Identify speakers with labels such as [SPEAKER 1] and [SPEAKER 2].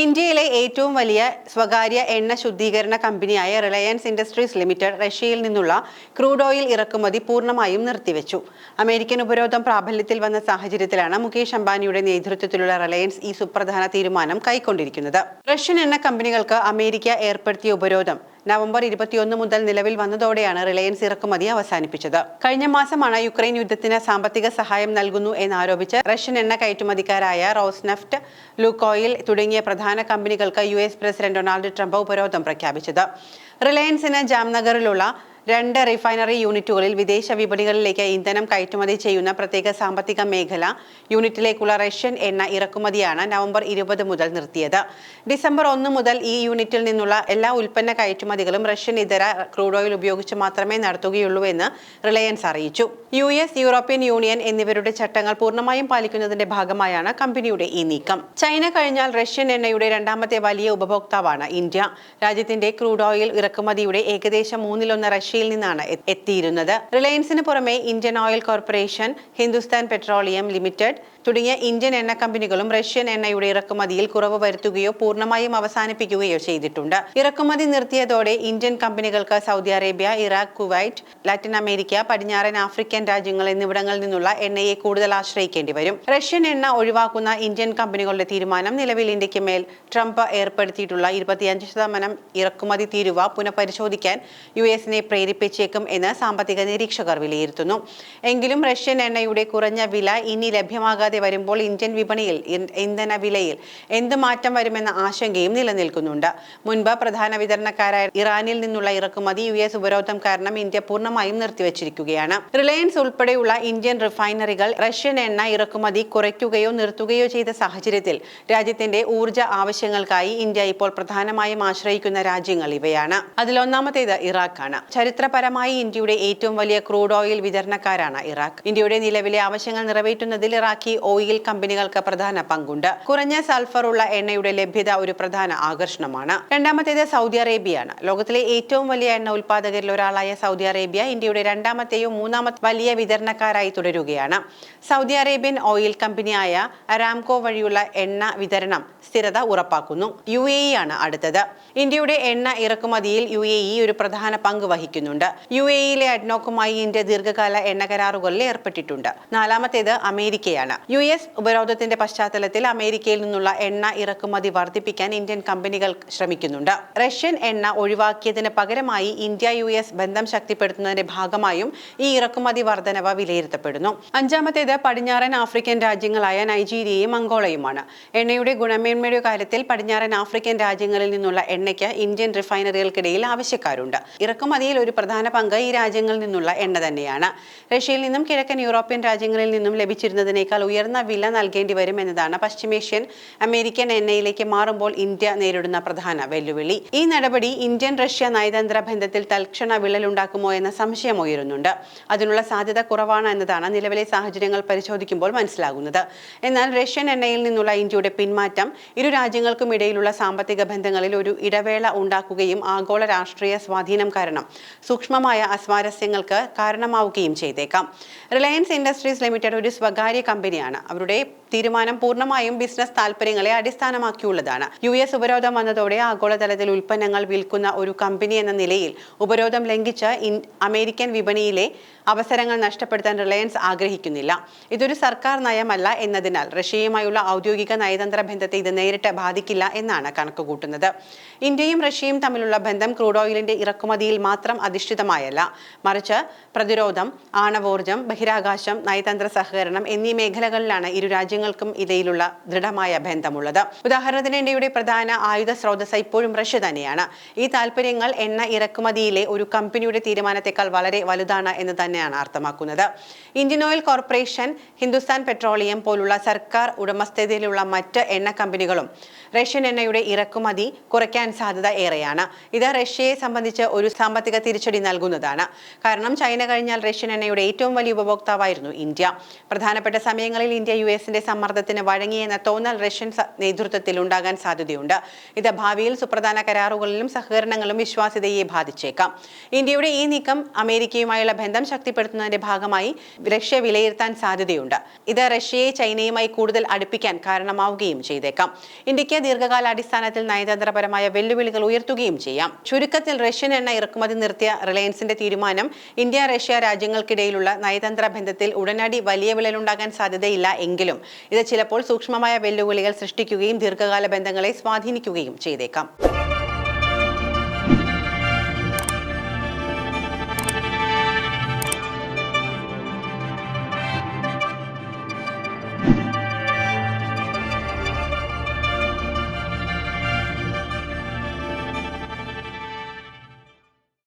[SPEAKER 1] ഇന്ത്യയിലെ ഏറ്റവും വലിയ സ്വകാര്യ എണ്ണ ശുദ്ധീകരണ കമ്പനിയായ റിലയൻസ് ഇൻഡസ്ട്രീസ് ലിമിറ്റഡ് റഷ്യയിൽ നിന്നുള്ള ക്രൂഡ് ഓയിൽ ഇറക്കുമതി പൂർണമായും നിർത്തിവെച്ചു. അമേരിക്കൻ ഉപരോധം പ്രാബല്യത്തിൽ വന്ന സാഹചര്യത്തിലാണ് മുകേഷ് അംബാനിയുടെ നേതൃത്വത്തിലുള്ള റിലയൻസ് ഈ സുപ്രധാന തീരുമാനം കൈക്കൊണ്ടിരിക്കുന്നത്. റഷ്യൻ എണ്ണ കമ്പനികൾക്ക് അമേരിക്ക ഏർപ്പെടുത്തിയ ഉപരോധം നവംബർ ഇരുപത്തിയൊന്ന് മുതൽ നിലവിൽ വന്നതോടെയാണ് റിലയൻസ് ഇറക്കുമതി അവസാനിപ്പിച്ചത്. കഴിഞ്ഞ മാസമാണ് യുക്രൈൻ യുദ്ധത്തിന് സാമ്പത്തിക സഹായം നൽകുന്നു എന്നാരോപിച്ച് റഷ്യൻ എണ്ണ കയറ്റുമതിക്കാരായ റോസ്നെഫ്റ്റ് ലൂക്കോയിൽ തുടങ്ങിയ പ്രധാന കമ്പനികൾക്ക് യു പ്രസിഡന്റ് ഡൊണാൾഡ് ട്രംപ് ഉപരോധം പ്രഖ്യാപിച്ചത്. റിലയൻസിന് ജാംനഗറിലുള്ള രണ്ട് റിഫൈനറി യൂണിറ്റുകളിൽ വിദേശ വിപണികളിലേക്ക് ഇന്ധനം കയറ്റുമതി ചെയ്യുന്ന പ്രത്യേക സാമ്പത്തിക മേഖല യൂണിറ്റിലേക്കുള്ള റഷ്യൻ എണ്ണ ഇറക്കുമതിയാണ് നവംബർ ഇരുപത് മുതൽ നിർത്തിയത്. ഡിസംബർ ഒന്ന് മുതൽ ഈ യൂണിറ്റിൽ നിന്നുള്ള എല്ലാ ഉൽപ്പന്ന കയറ്റുമതികളും റഷ്യൻ ഇതര ക്രൂഡ് ഓയിൽ ഉപയോഗിച്ച് മാത്രമേ നടത്തുകയുള്ളൂ എന്ന് റിലയൻസ് അറിയിച്ചു. യു എസ് യൂറോപ്യൻ യൂണിയൻ എന്നിവരുടെ ചട്ടങ്ങൾ പൂർണമായും പാലിക്കുന്നതിന്റെ ഭാഗമായാണ് കമ്പനിയുടെ ഈ നീക്കം. ചൈന കഴിഞ്ഞാൽ റഷ്യൻ എണ്ണയുടെ രണ്ടാമത്തെ വലിയ ഉപഭോക്താവാണ് ഇന്ത്യ. രാജ്യത്തിന്റെ ക്രൂഡ് ഓയിൽ ഇറക്കുമതിയുടെ ഏകദേശം മൂന്നിലൊന്ന് റഷ്യയിൽ നിന്നാണ് എത്തിയിരുന്നത്. റിലയൻസിന് പുറമെ Indian oil corporation Hindustan petroleum limited തുടങ്ങിയ ഇന്ത്യൻ എണ്ണ കമ്പനികളും റഷ്യൻ എണ്ണയുടെ ഇറക്കുമതിയിൽ കുറവ് വരുത്തുകയോ പൂർണമായും അവസാനിപ്പിക്കുകയോ ചെയ്തിട്ടുണ്ട്. ഇറക്കുമതി നിർത്തിയതോടെ ഇന്ത്യൻ കമ്പനികൾക്ക് Saudi Arabia Iraq Kuwait Latin America പടിഞ്ഞാറൻ രാജ്യങ്ങൾ എന്നിവിടങ്ങളിൽ നിന്നുള്ള എണ്ണയെ കൂടുതൽ ആശ്രയിക്കേണ്ടി വരും. റഷ്യൻ എണ്ണ ഒഴിവാക്കുന്ന ഇന്ത്യൻ കമ്പനികളുടെ തീരുമാനം നിലവിൽ ഇന്ത്യയ്ക്ക് മേൽ ട്രംപ് ഏർപ്പെടുത്തിയിട്ടുള്ള ഇരുപത്തിയഞ്ച് ശതമാനം ഇറക്കുമതി തീരുവ പുനഃപരിശോധിക്കാൻ യു എസിനെ പ്രേരിപ്പിച്ചേക്കും എന്ന് സാമ്പത്തിക നിരീക്ഷകർ വിലയിരുത്തുന്നു. എങ്കിലും റഷ്യൻ എണ്ണയുടെ കുറഞ്ഞ വില ഇനി ലഭ്യമാകാതെ വരുമ്പോൾ ഇന്ത്യൻ വിപണിയിൽ ഇന്ധന വിലയിൽ എന്ത് മാറ്റം വരുമെന്ന ആശങ്കയും നിലനിൽക്കുന്നുണ്ട്. മുൻപ് പ്രധാന വിതരണക്കാരായ ഇറാനിൽ നിന്നുള്ള ഇറക്കുമതി യു എസ് ഉപരോധം കാരണം ഇന്ത്യ പൂർണമായും നിർത്തിവച്ചിരിക്കുകയാണ്. റിലയൻസ് ഉൾപ്പെടെയുള്ള ഇന്ത്യൻ റിഫൈനറികൾ റഷ്യൻ എണ്ണ ഇറക്കുമതി കുറയ്ക്കുകയോ നിർത്തുകയോ ചെയ്ത സാഹചര്യത്തിൽ രാജ്യത്തിന്റെ ഊർജ ആവശ്യങ്ങൾക്കായി ഇന്ത്യ ഇപ്പോൾ പ്രധാനമായും ആശ്രയിക്കുന്ന രാജ്യങ്ങൾ ഇവയാണ്. അതിലൊന്നാമത്തേത് ഇറാഖാണ്. ചരിത്രപരമായി ഇന്ത്യയുടെ ഏറ്റവും വലിയ ക്രൂഡ് ഓയിൽ വിതരണക്കാരാണ് ഇറാഖ്. ഇന്ത്യയുടെ നിലവിലെ ആവശ്യങ്ങൾ നിറവേറ്റുന്നതിൽ ഇറാഖി ഓയിൽ കമ്പനികൾക്ക് പ്രധാന പങ്കുണ്ട്. കുറഞ്ഞ സൾഫർ ഉള്ള എണ്ണയുടെ ലഭ്യത ഒരു പ്രധാന ആകർഷണമാണ്. രണ്ടാമത്തേത് സൗദി അറേബ്യയാണ്. ലോകത്തിലെ ഏറ്റവും വലിയ എണ്ണ ഉൽപ്പാദകരിൽ ഒരാളായ സൗദി അറേബ്യ ഇന്ത്യയുടെ രണ്ടാമത്തെയും മൂന്നാമത്തെ വലിയ വിതരണക്കാരായി തുടരുകയാണ്. സൗദി അറേബ്യൻ ഓയിൽ കമ്പനിയായ അരാംകോ വഴിയുള്ള എണ്ണ വിതരണം സ്ഥിരത ഉറപ്പാക്കുന്നു. യു എ ഇ ആണ് അടുത്തത്. ഇന്ത്യയുടെ എണ്ണ ഇറക്കുമതിയിൽ യു എ ഇ ഒരു പ്രധാന പങ്ക് വഹിക്കുന്നുണ്ട്. യു എ ഇയിലെ അഡ്നോക്കുമായി ഇന്ത്യ ദീർഘകാല എണ്ണ കരാറുകളിൽ ഏർപ്പെട്ടിട്ടുണ്ട്. നാലാമത്തേത് അമേരിക്കയാണ്. യു എസ് ഉപരോധത്തിന്റെ പശ്ചാത്തലത്തിൽ അമേരിക്കയിൽ നിന്നുള്ള എണ്ണ ഇറക്കുമതി വർദ്ധിപ്പിക്കാൻ ഇന്ത്യൻ കമ്പനികൾ ശ്രമിക്കുന്നുണ്ട്. റഷ്യൻ എണ്ണ ഒഴിവാക്കിയതിന് പകരമായി ഇന്ത്യ യു എസ് ബന്ധം ശക്തിപ്പെടുത്തുന്നതിന്റെ ഭാഗമായും ഈ ഇറക്കുമതി വർധനവ് വിലയിരുത്തപ്പെടുന്നു. അഞ്ചാമത്തേത് പടിഞ്ഞാറൻ ആഫ്രിക്കൻ രാജ്യങ്ങളായ നൈജീരിയയും അങ്കോളയുമാണ് എണ്ണയുടെ ഗുണമേന്മയുടെ കാര്യത്തിൽ പടിഞ്ഞാറൻ ആഫ്രിക്കൻ രാജ്യങ്ങളിൽ നിന്നുള്ള എണ്ണയ്ക്ക് ഇന്ത്യൻ റിഫൈനറികൾക്കിടയിൽ ആവശ്യക്കാരുണ്ട്. ഇറക്കുമതിയിൽ ഒരു പ്രധാന പങ്ക് ഈ രാജ്യങ്ങളിൽ നിന്നുള്ള എണ്ണ തന്നെയാണ്. റഷ്യയിൽ നിന്നും കിഴക്കൻ യൂറോപ്യൻ രാജ്യങ്ങളിൽ നിന്നും ലഭിച്ചിരുന്നതിനേക്കാൾ ഉയർന്ന വില നൽകേണ്ടി വരും എന്നതാണ് പശ്ചിമേഷ്യൻ അമേരിക്കൻ എണ്ണയിലേക്ക് മാറുമ്പോൾ ഇന്ത്യ നേരിടുന്ന പ്രധാന വെല്ലുവിളി. ഈ നടപടി ഇന്ത്യൻ റഷ്യ നയതന്ത്ര ബന്ധത്തിൽ തൽക്ഷണ വിള്ളലുണ്ടാക്കുമോ എന്ന സംശയം ഉയരുന്നുണ്ട്. അതിനുള്ള സാധ്യത കുറവാണ് എന്നതാണ് നിലവിലെ സാഹചര്യങ്ങൾ പരിശോധിക്കുമ്പോൾ മനസ്സിലാകുന്നത്. എന്നാൽ റഷ്യൻ എണ്ണയിൽ നിന്നുള്ള ഇന്ത്യയുടെ പിന്മാറ്റം ഇരു രാജ്യങ്ങൾക്കും ഇടയിലുള്ള സാമ്പത്തിക ബന്ധങ്ങളിൽ ഒരു ഇടവേള ഉണ്ടാക്കുകയും ആഗോള രാഷ്ട്രീയ സ്വാധീനം കാരണം സൂക്ഷ്മമായ അസ്വാരസ്യങ്ങൾക്ക് കാരണമാവുകയും ചെയ്തേക്കാം. റിലയൻസ് ഇൻഡസ്ട്രീസ് ലിമിറ്റഡ് ഒരു സ്വകാര്യ കമ്പനിയാണ്. അവരുടെ തീരുമാനം പൂർണമായും ബിസിനസ് താൽപ്പര്യങ്ങളെ അടിസ്ഥാനമാക്കിയുള്ളതാണ്. യു എസ് ഉപരോധം വന്നതോടെ ആഗോളതലത്തിൽ ഉൽപ്പന്നങ്ങൾ വിൽക്കുന്ന ഒരു കമ്പനി എന്ന നിലയിൽ ഉപരോധം ലംഘിച്ച് അമേരിക്കൻ വിപണിയിലെ അവസരങ്ങൾ നഷ്ടപ്പെടുത്താൻ റിലയൻസ് ആഗ്രഹിക്കുന്നില്ല. ഇതൊരു സർക്കാർ നയമല്ല എന്നതിനാൽ റഷ്യയുമായുള്ള ഔദ്യോഗിക നയതന്ത്ര ബന്ധത്തെ ഇത് നേരിട്ട് ബാധിക്കില്ല എന്നാണ് കണക്കുകൂട്ടുന്നത്. ഇന്ത്യയും റഷ്യയും തമ്മിലുള്ള ബന്ധം ക്രൂഡ് ഓയിലിന്റെ ഇറക്കുമതിയിൽ മാത്രം അധിഷ്ഠിതമായല്ല. മറിച്ച് പ്രതിരോധം ആണവോർജം ബഹിരാകാശം നയതന്ത്ര സഹകരണം എന്നീ മേഖലകളിലാണ് ഇരു രാജ്യങ്ങൾക്കും ഇടയിലുള്ള ദൃഢമായ ബന്ധമുള്ളത്. ഉദാഹരണത്തിന് ഇന്ത്യയുടെ പ്രധാന ആയുധ സ്രോതസ് ഇപ്പോഴും റഷ്യ തന്നെയാണ്. ഈ താല്പര്യങ്ങൾ എണ്ണ ഇറക്കുമതിയിലെ ഒരു കമ്പനിയുടെ തീരുമാനത്തെക്കാൾ വളരെ വലുതാണ് എന്ന് തന്നെയാണ് അർത്ഥമാക്കുന്നത് Indian oil corporation Hindustan petroleum പോലുള്ള സർക്കാർ ഉടമസ്ഥതയിലുള്ള മറ്റ് എണ്ണ കമ്പനികളും റഷ്യൻ എണ്ണയുടെ ഇറക്കുമതി കുറയ്ക്കാൻ സാധ്യത ഏറെയാണ്. ഇത് റഷ്യയെ സംബന്ധിച്ച് ഒരു സാമ്പത്തിക തിരിച്ചടി നൽകുന്നതാണ്. കാരണം ചൈന കഴിഞ്ഞാൽ റഷ്യൻ എണ്ണയുടെ ഏറ്റവും വലിയ ഉപഭോക്താവായിരുന്നു ഇന്ത്യ. പ്രധാനപ്പെട്ട സമയങ്ങളിൽ ഇന്ത്യ യു എസിന്റെ സമ്മർദ്ദത്തിന് വഴങ്ങിയെന്ന തോന്നൽ റഷ്യൻ നേതൃത്വത്തിൽ ഉണ്ടാകാൻ സാധ്യതയുണ്ട്. ഇത് ഭാവിയിൽ സുപ്രധാന കരാറുകളിലും സഹകരണങ്ങളും വിശ്വാസ്യതയെ ബാധിച്ചേക്കാം. ഇന്ത്യയുടെ ഈ നീക്കം അമേരിക്കയുമായുള്ള ബന്ധം ശക്തിപ്പെടുത്തുന്നതിന്റെ ഭാഗമായി റഷ്യ വിലയിരുത്താൻ സാധ്യതയുണ്ട്. ഇത് റഷ്യയെ ചൈനയുമായി കൂടുതൽ അടുപ്പിക്കാൻ കാരണമാവുകയും ചെയ്തേക്കാം. ഇന്ത്യയ്ക്ക് ദീർഘകാലാടിസ്ഥാനത്തിൽ നയതന്ത്രപരമായ വെല്ലുവിളികൾ ഉയർത്തുകയും ചെയ്യാം. ചുരുക്കത്തിൽ റഷ്യൻ എണ്ണ ഇറക്കുമതി നിർത്തിയ റിലയൻസിന്റെ തീരുമാനം ഇന്ത്യ റഷ്യ രാജ്യങ്ങൾക്കിടയിലുള്ള നയതന്ത്ര ബന്ധത്തിൽ ഉടനടി വലിയ വിള്ളലുണ്ടാകാൻ സാധ്യതയില്ല എങ്കിലും ഇത് ചിലപ്പോൾ സൂക്ഷ്മമായ വെല്ലുവിളികൾ സൃഷ്ടിക്കുകയും ദീർഘകാല ബന്ധങ്ങളെ സ്വാധീനിക്കുകയും ചെയ്തേക്കാം.